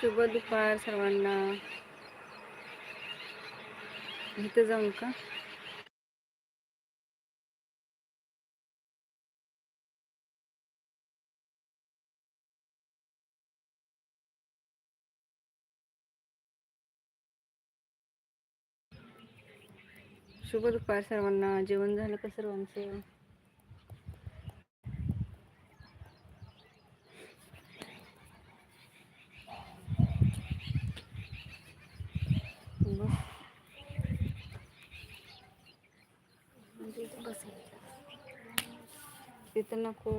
शुभ दुपार सर्वांना. इथं जाऊन का? शुभ दुपार सर्वांना. जेवण झालं का सर्वांचं? तिथं नको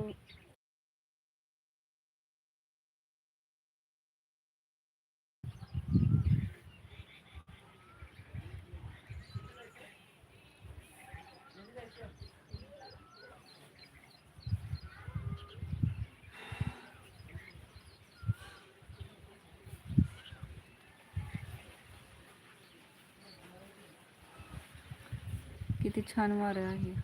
किती छान वारं आहे.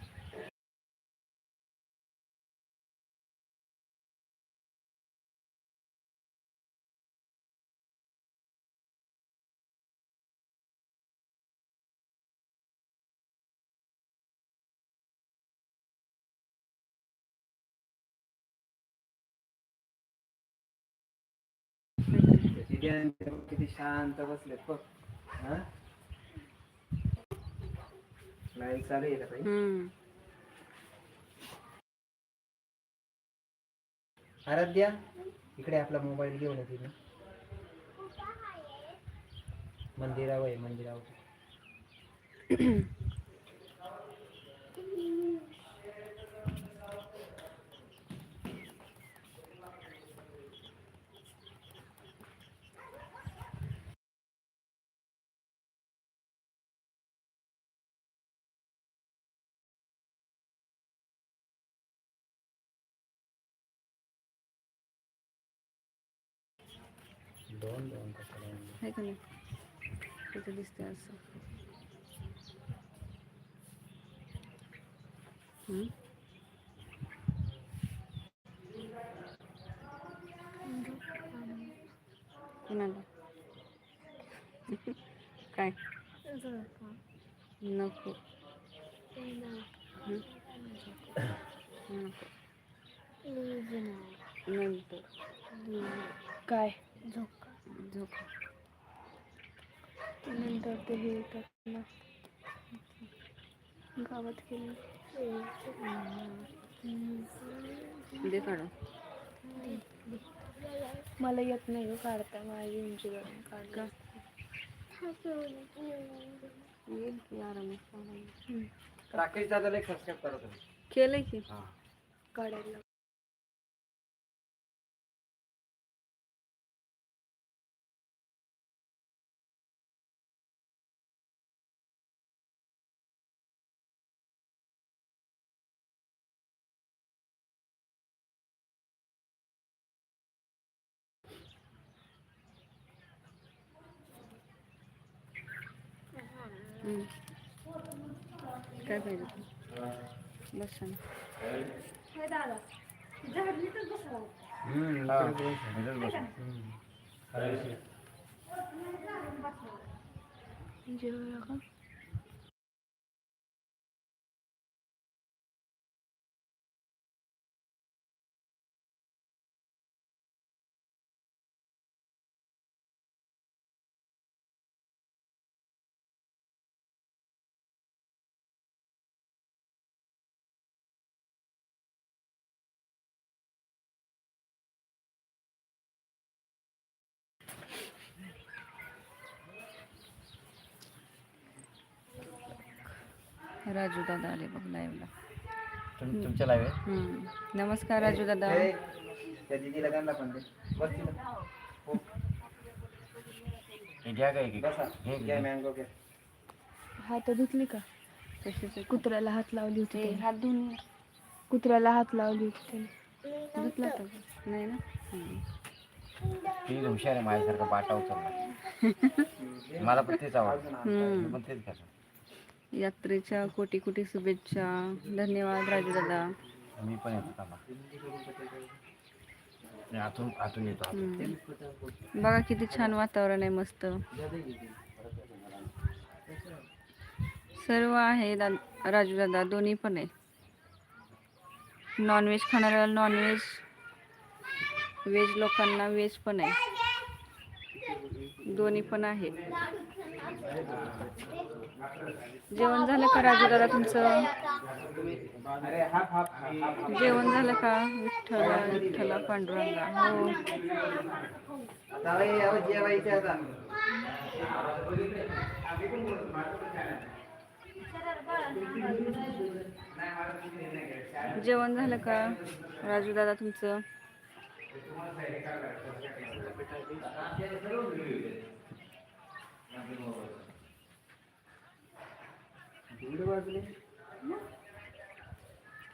किती शांत बसलेत बघ हा लाईन चालू आहे का ताई? हम्म आराध्या इकडे आपला मोबाईल घेऊन येते मी मंदिरावर आहे मंदिरावर दोन दोन आहे का नाही तिथं दिसते असं? कोणाला काय नको? नको नंतर काय झोप नंतर ते हे येतात ना गावात गेले. दे काढून मला येत नाही काढता. माझी उंची वरून का? काढ येईल की आराम राकेश दादाला एक सबस्क्राईब करत केलंय की? हा. काढायला. काय पाहिजे तुला? बस छान राजू दादा आले बघ लाईव्हला तुमच्या लाईव्ह नमस्कार राजू दादा. त्या दिदीला त्यांना पण दे. बस तिला. हो. बसा. घ्या. मँगो घ्या. हात धुतली का? कशाचे कुत्र्याला हात लावली होती ते त्याने. हात धुवून कुत्र्याला हात लावली होती त्याने. धुतला का? नाही ना? हम्म. ती हुशार आहे माझ्यासारखा बाटा उचलला मला पण तेच आवडतं. हम्म. मी पण तेच करतो यात्रेच्या कोटी कोटी शुभेच्छा. धन्यवाद राजू दादा मी पण येतो. बघा किती छान वातावरण आहे मस्त. सर्व आहे दा राजू दादा दोन्ही पण आहे. नॉनव्हेज खाणाऱ्याला नॉनव्हेज व्हेज लोकांना व्हेज पण आहे. दोन्ही पण आहे. जेवण झालं का राजू दादा तुमचं? जेवण झालं का विठ्ठला विठ्ठला पांडुरंगा? हो. जेवण झालं का राजू दादा तुमचं दीड वाजले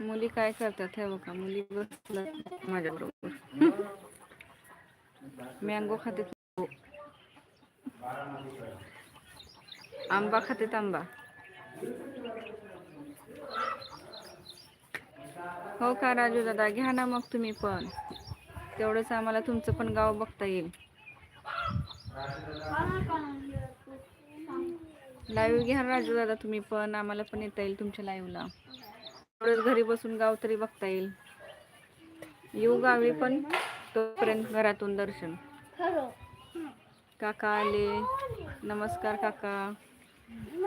मुली काय करतात हे बघा मुली बसतात माझ्या बरोबर मँगो. खाते आंबा खाते आंबा. हो का राजू दादा? घ्या ना मग तुम्ही पण. तेवढंच आम्हाला तुमचं पण गाव बघता येईल. लाईव्ह घ्या राजू दादा तुम्ही पण आम्हाला पण येता येईल तुमच्या लाईव्हला तेवढंच घरी बसून गाव तरी बघता येईल. येऊ गावी पण तोपर्यंत घरातून दर्शन. काका आले. नमस्कार काका.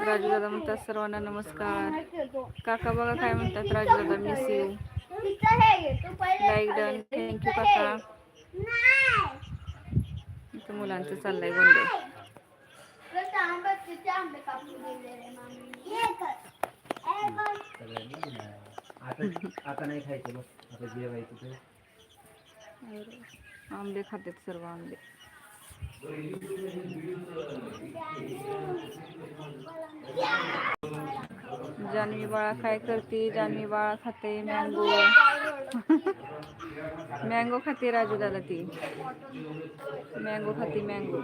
राजू दादा म्हणतात सर्वांना नमस्कार. काका बघा काय म्हणतात राजू दादा miss you like done thank you काका. मुलांचं चाललंय गोंधळ आता आता नाही खायचं बस आता जेवायचं ते आंबे खातात सर्व आंबे. जानवी बाळा काय करते जानवी बाळा खाते मँगो मँगो खाते राजू दादा ती. मँगो खाते मँगो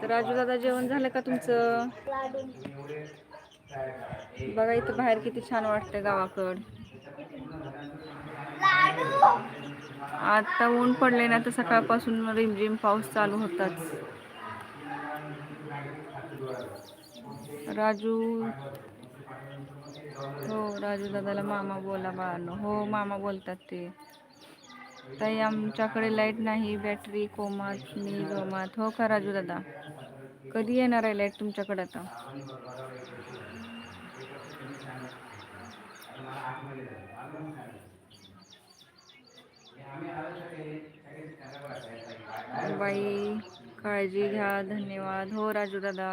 तर राजू दादा जेवण झालं का तुमचं? बघा इथं बाहेर किती छान वाटतं गावाकड. आता ऊन पडले ना तर सकाळपासून रिमझिम पाऊस चालू होताच. राजू हो राजू दादाला मामा बोला बाळांनो. हो मामा बोलतात ते. ताई आमच्याकडे लाइट नाही बॅटरी कोमात मी गोमात हो का राजू दादा? कधी येणार आहे लाइट तुमच्याकडे आता? बाई काळजी घ्या धन्यवाद. हो राजू दादा.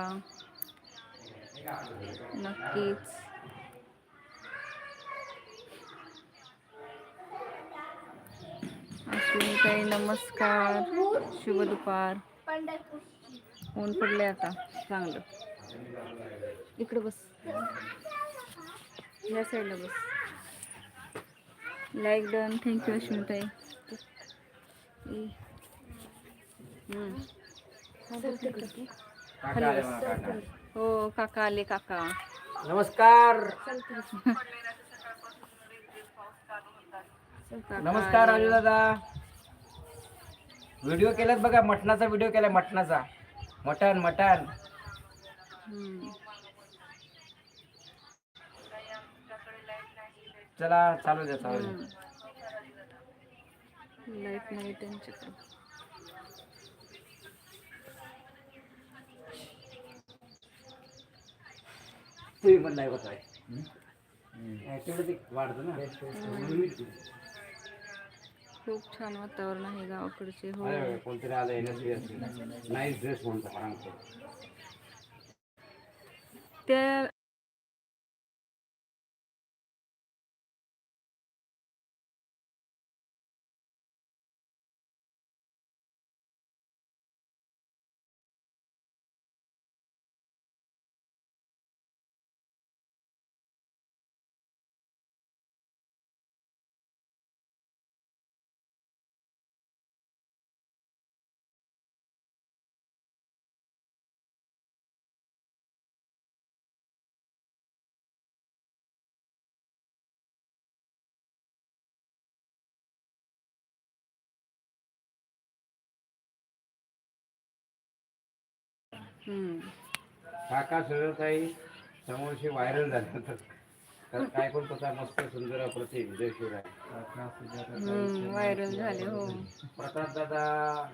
नक्कीच. अश्विनी नमस्कार. शुभ दुपार. ऊन पडले आता. चांगलं. इकडे बस. या साईडला बस. Like done thank you Ashwini ताई ई. हम्म. हो काका आले काका. नमस्कार. नमस्कार. राजू दादा व्हिडिओ केलात बघा मटणाचा व्हिडिओ केलाय मटणाचा. मटण मटण. चला चालू द्या चालू द्या. लाइट नाही त्यांच्याकडे. तुम्ही पण नाही होत आहे तेवढं ते वाढतं ना। खूप छान वातावरण आहे गावाकडचे हो. कोणतरी आलं नाईस ड्रेस म्हणतो त्या काका सरळ काही समोरचे व्हायरल झाले तर काय पण तसा मस्त सुंदर अप्रतिम जय शिवराय. व्हायरल झाले हो. प्रताप दादा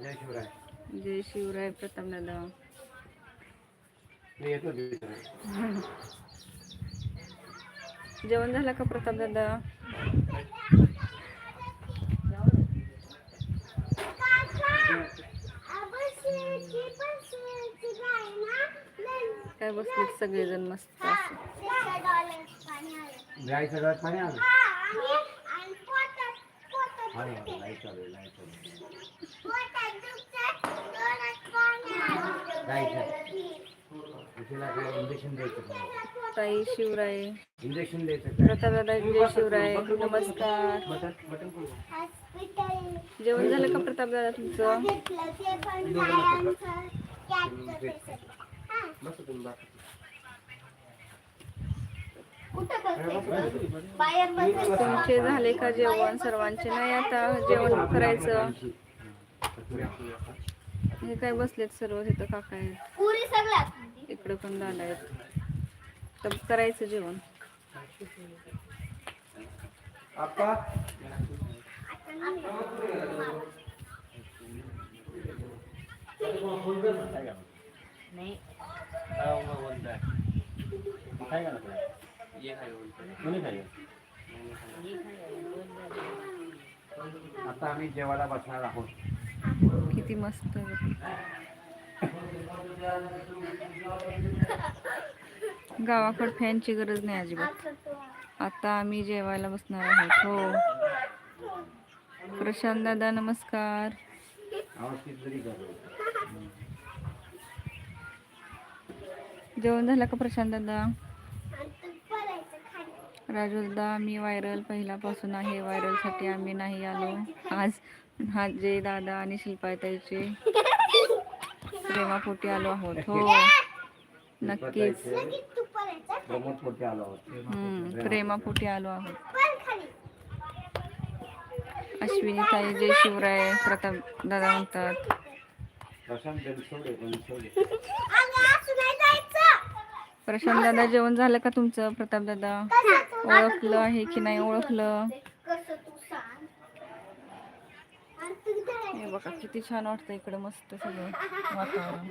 जय शिवराय. जय शिवराय प्रताप दादा. मी येतो. जेवण झालं का प्रताप दादा? काय बसलेत सगळेजण मस्त असं. गाय सगळ्यात पाणी आलं? हा, लाइट चालू आहे, लाइट चालू आहे. गायचं. तिला काय इंजेक्शन द्यायचं का? ताई शिवराय. इंजेक्शन द्यायचं का? प्रताप दादा जय शिवराय नमस्कार. बटन बटन कोण? जेवण झालं का प्रताप दादा तुमचं तुम्ही. तुमचे झाले का जेवण सर्वांचे? नाही आता जेवण करायचं. हे काय बसलेत सर्व? तिथं काका आहेत. इकडे पण दादा आहेत. तर करायचं जेवण. आता आम्ही जेवायला बसणार आहोत. किती मस्त. गावाकडे फॅनची गरज नाही अजिबात. आता आम्ही जेवायला बसणार आहोत हो. प्रशांत दादा नमस्कार. आवाज कितीतरी करतो जेवण झालं का प्रशांत दादा? राजू दादा मी व्हायरल पहिल्यापासून आहे. व्हायरलसाठी आम्ही नाही आलो. आज हा जे दादा आणि शिल्पाताईचे प्रेमापोटी आलो आहोत. हो. नक्कीच. प्रेमापोटी आलो आहोत. अश्विनी ताई जय शिवराय प्रताप दादा म्हणतात. प्रशांत दादा जेवण झालं का तुमचं? प्रताप दादा ओळखलं आहे की नाही ओळखलं? हे बघा किती छान वाटतं इकडं मस्त सगळं वातावरण.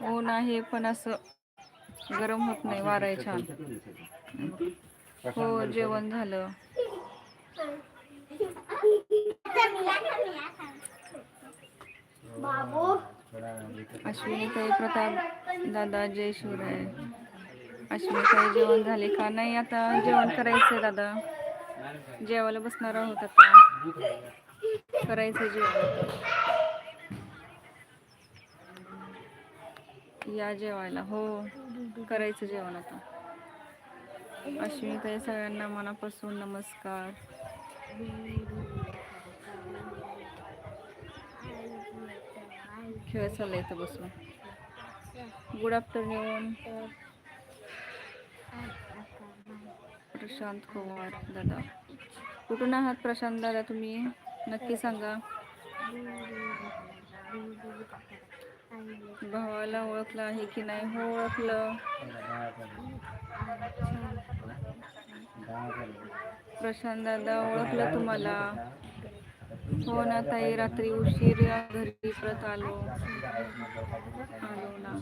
हो ऊन आहे पण असं गरम होत नाही वारा आहे छान. हो जेवण झालं. अश्विनीताई प्रताप दादा जय शिवराय. अश्विनी जेवण झाले का? नाही आता जेवण करायचंय दादा. जेवायला बसणार आहोत आता. करायचं जेवण. या जेवायला. हो करायचं जेवण आता. अश्विनी काही सगळ्यांना मनापासून नमस्कार. खेळ चालला इथं बसून. गुड आफ्टरनून प्रशांत पवार दादा. कुठून आहात प्रशांत दादा तुम्ही? नक्की सांगा. भावाला ओळखलं आहे की नाही? हो ओळखलं. प्रशांत दादा ओळखलं तुम्हाला? हो ना ताई रात्री उशीर घरी परत आलो. आलो ना.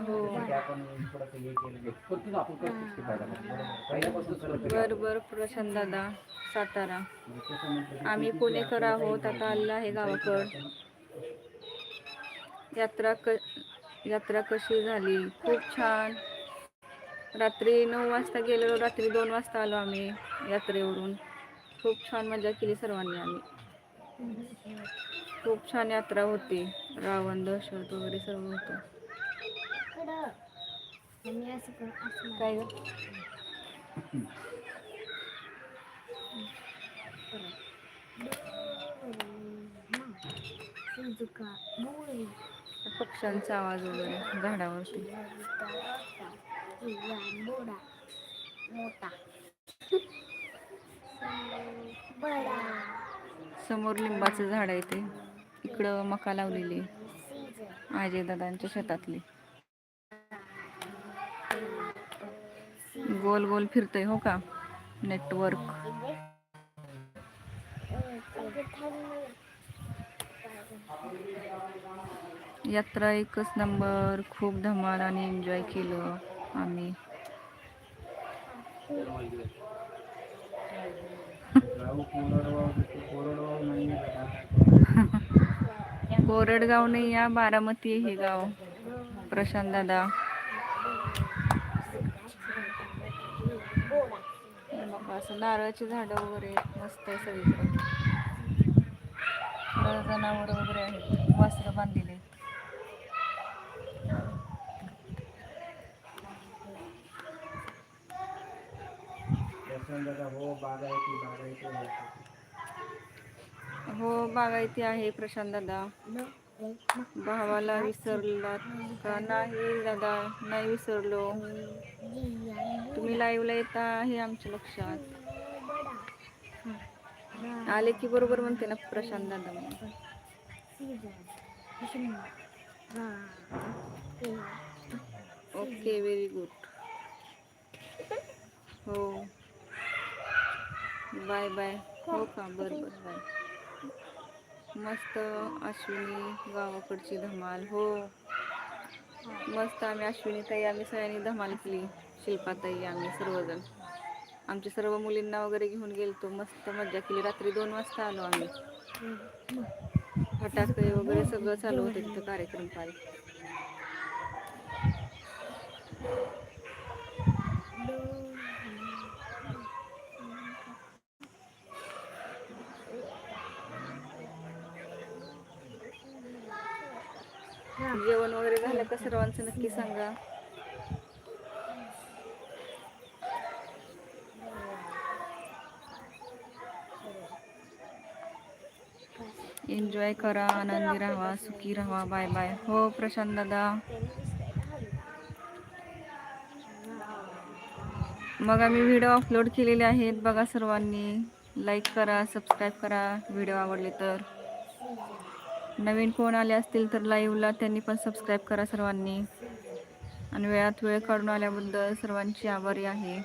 हो. बर बर प्रशांत दादा सातारा. आम्ही पुणेकर आहोत आता आलेला आहे गावाकड. यात्रा क यात्रा कशी झाली? खूप छान. रात्री नऊ वाजता गेलेलो रात्री दोन वाजता आलो आम्ही यात्रेवरून. खूप छान मजा केली सर्वांनी आम्ही. खूप छान यात्रा होती. रावण दहशत वगैरे सर्व होतं. काय ग? पक्ष्यांचा आवाज वगैरे झाडावरती. समोर लिंबाचं झाड आहे ते. इकडं मका लावलेली अजय दादांच्या शेतातली. गोल गोल फिरतय हो का? नेटवर्क. यात्रा एकच नंबर. खूप धमाल आणि एन्जॉय केलं आम्ही. कोरडगाव नाही या बारामती हे गाव. प्रशांत दादा. बघा, असं नारळाची झाडं वगैरे मस्त आहे सगळीकडे. जनावर वगैरे आहेत वस्त्र बांधलेले हो बागायती आहे. प्रशांत दादा भावाला विसरलात का? नाही दादा नाही विसरलो. तुम्ही लाईव्हला येता हे आमच्या लक्षात. आले की बरोबर म्हणते ना प्रशांत दादा म्हणून. ओके व्हेरी गुड हो. Bye bye. हो का? बरं बरं बाय. मस्त अश्विनी गावाकडची धमाल. हो. मस्त आम्ही अश्विनी ताई आम्ही सगळ्यांनी धमाल केली. शिल्पाताई आम्ही सर्वजण. आमच्या सर्व मुलींना वगैरे घेऊन गेलतो. मस्त मज्जा केली. रात्री दोन वाजता आलो आम्ही. फटाके वगैरे सगळं चालू होतं तिथं कार्यक्रम पारी. जेवण वगैरे झालं का सर्वांचं नक्की सांगा. एन्जॉय करा आनंदी राहा सुखी राहा बाय बाय हो प्रशांत दादा. मग आम्ही व्हिडिओ अपलोड केलेले आहेत बघा सर्वांनी. लाईक करा सबस्क्राईब करा. व्हिडिओ आवडले तर. नवीन कोण आले असतील तर लाईव्हला त्यांनी पण सबस्क्राईब करा सर्वांनी आणि वेळात वेळ काढून आल्याबद्दल सर्वांची आभारी आहे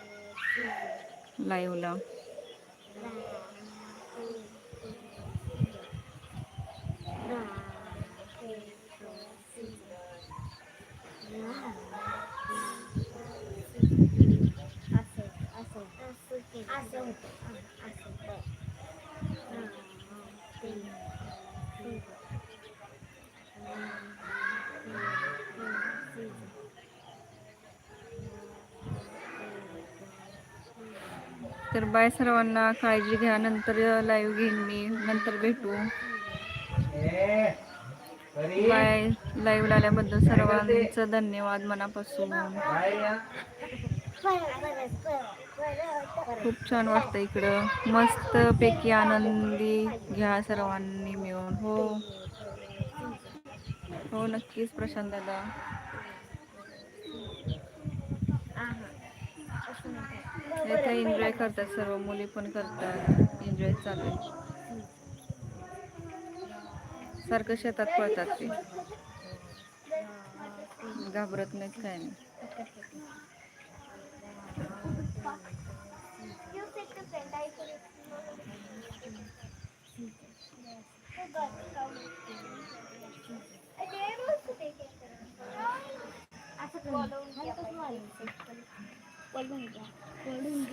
लाईव्हला तर बाय सर्वांना काळजी घ्या नंतर लाईव्ह घेईन मी नंतर भेटू. बाय. लाईव्ह आल्याबद्दल सर्वांचं धन्यवाद मनापासून. खूप छान वाटतं इकडं. मस्त पैकी आनंदी घ्या सर्वांनी मिळून. हो. हो नक्कीच प्रशांत दादा. इथं एन्जॉय करतात सर्व मुली पण करतात एन्जॉय चालू सारखं शेतात पळतात ते. घाबरत नाहीत काय नाही.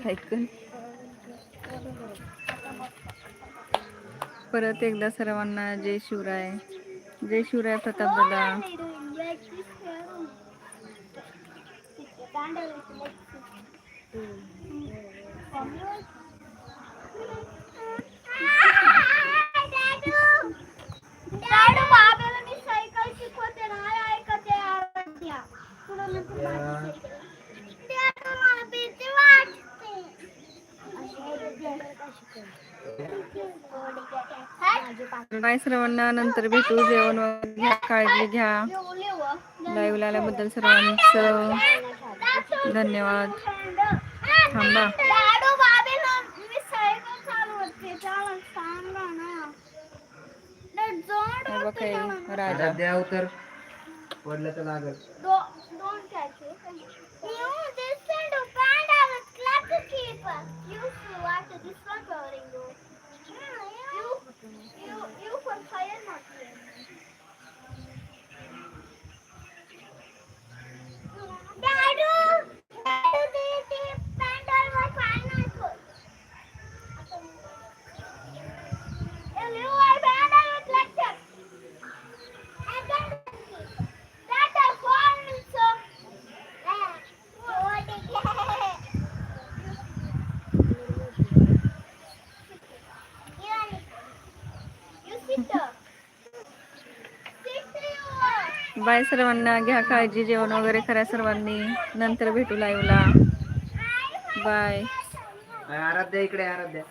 ऐकून. परत एकदा सर्वांना जय शिवराय. जय शिवराय प्रताप दादा. म्हणजे बाय सर्वांना नंतर भेटू. जेवण वगैरे काळजी घ्या. लाईव्ह आल्याबद्दल सर्वांच धन्यवाद. थांबा. द्या तर पडलं तर लागल 我我放花园那里。बाय सर्वांना घ्या काळजी जेवण वगैरे करा सर्वांनी. नंतर भेटू लाईव्हला बाय आराध्या इकडे आराध्या.